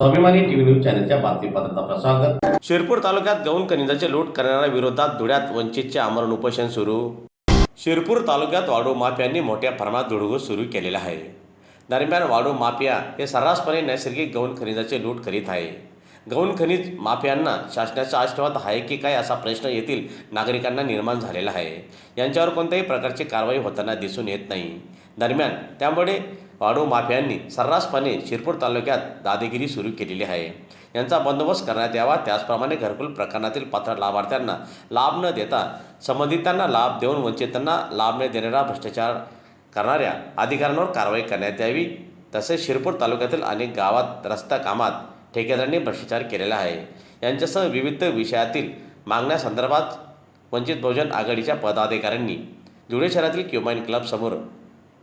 स्वाभिमानी TV news चॅनलच्या बातमीपत्रात स्वागत शिरपूर तालुक्यात गौण खनिजाचे लूट करणाऱ्या विरोधात धुळ्यात वंचितचे आमरण उपोषण सुरू. शिरपूर तालुक्यात वाडू माफियांनी मोठ्या प्रमाणात धुडगूस सुरू केलेला आहे. दरम्यान वाडू माफिया हे सर्रासपणे नैसर्गिक गौण खनिजाचे लूट करीत आहे. गौण खनिज माफियांना शासनाच्या आश्रवात आहे की काय असा प्रश्न येथील नागरिकांना निर्माण झालेला आहे. यांच्यावर कोणत्याही प्रकारची कारवाई होताना दिसून येत नाही. दरम्यान त्यामुळे वाढू माफियांनी सर्रासपणे शिरपूर तालुक्यात दादेगिरी सुरू केलेली आहे. यांचा बंदोबस्त करण्यात यावा त्याचप्रमाणे घरकुल प्रकरणातील पात्र लाभार्थ्यांना लाभ न देता संबंधितांना लाभ देऊन वंचितांना लाभ न देणारा भ्रष्टाचार करणाऱ्या अधिकाऱ्यांवर कारवाई करण्यात यावी. तसेच शिरपूर तालुक्यातील अनेक गावात रस्ता कामात ठेकेदारांनी भ्रष्टाचार केलेला आहे. यांच्यासह विविध विषयातील मागण्यासंदर्भात वंचित बहुजन आघाडीच्या पदाधिकाऱ्यांनी धुळे शहरातील क्युमाइन क्लबसमोर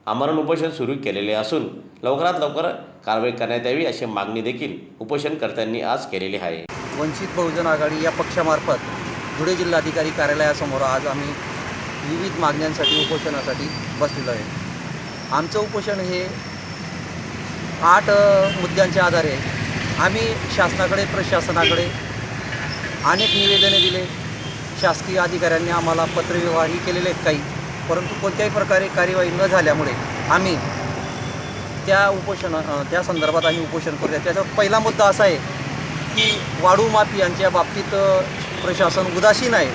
आमरण उपोषण सुरू केलेले असून लवकरात लवकर कारवाई करण्यात यावी अशी मागणी देखील उपोषणकर्त्यांनी आज केलेली आहे. वंचित बहुजन आघाडी या पक्षामार्फत धुळे जिल्हाधिकारी कार्यालयासमोर आज आम्ही विविध मागण्यांसाठी उपोषणासाठी बसलेलो आहे. आमचं उपोषण हे आठ मुद्द्यांच्या आधारे आम्ही शासनाकडे प्रशासनाकडे अनेक निवेदने दिले. शासकीय अधिकाऱ्यांनी आम्हाला पत्रव्यवहारही केलेले आहेत काही. परंतु कोणत्याही प्रकारे कार्यवाही न झाल्यामुळे आम्ही त्या उपोषण त्या संदर्भात आम्ही उपोषण करूया. त्याचा पहिला मुद्दा असा आहे की वाढू माफी यांच्या बाबतीत प्रशासन उदासीन आहे.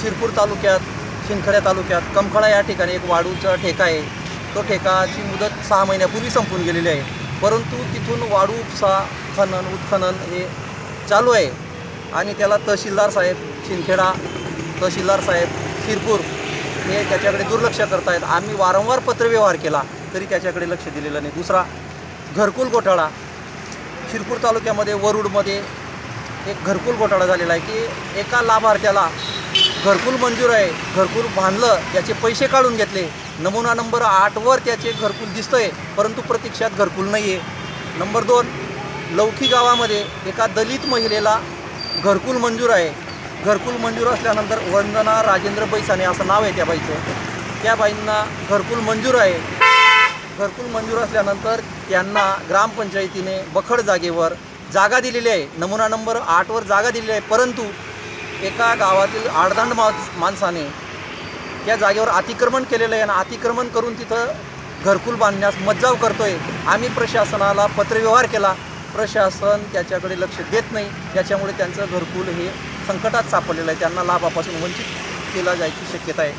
शिरपूर तालुक्यात शिंदखेड्या तालुक्यात कमखळा या ठिकाणी एक वाडूचा ठेका आहे. तो ठेकाची मुदत सहा महिन्यापूर्वी संपून गेलेली आहे. परंतु तिथून वाडू उपसा खनन उत्खनन हे चालू आहे. आणि त्याला तहसीलदार साहेब शिंदखेडा तहसीलदार साहेब शिरपूर हे त्याच्याकडे दुर्लक्ष करतायत. आम्ही वारंवार पत्रव्यवहार केला तरी त्याच्याकडे लक्ष दिलेलं नाही. दुसरा घरकुल घोटाळा. शिरपूर तालुक्यामध्ये वरुडमध्ये एक घरकुल घोटाळा झालेला आहे की एका लाभार्थ्याला घरकुल मंजूर आहे घरकुल बांधलं त्याचे पैसे काढून घेतले. नमुना नंबर आठवर त्याचे घरकुल दिसतंय परंतु प्रत्यक्षात घरकुल नाही आहे नंबर दोन लौकी गावामध्ये एका दलित महिलेला घरकुल मंजूर आहे. घरकुल मंजूर असल्यानंतर वंदना राजेंद्र पैसाने असं नाव आहे त्या बाईचं. त्या बाईंना घरकुल मंजूर आहे. घरकुल मंजूर असल्यानंतर त्यांना ग्रामपंचायतीने बखड जागेवर जागा दिलेली आहे. नमुना नंबर आठवर जागा दिलेली आहे. परंतु एका गावातील आडदांड माणस माणसाने त्या जागेवर अतिक्रमण केलेलं आहे आणि अतिक्रमण करून तिथं घरकुल बांधण्यास मज्जाव करतोय. आम्ही प्रशासनाला पत्रव्यवहार केला. प्रशासन त्याच्याकडे लक्ष देत नाही. त्याच्यामुळे त्यांचं घरकुल हे संकटात सापडलेलं आहे. त्यांना लाभापासून वंचित केला जायची शक्यता आहे.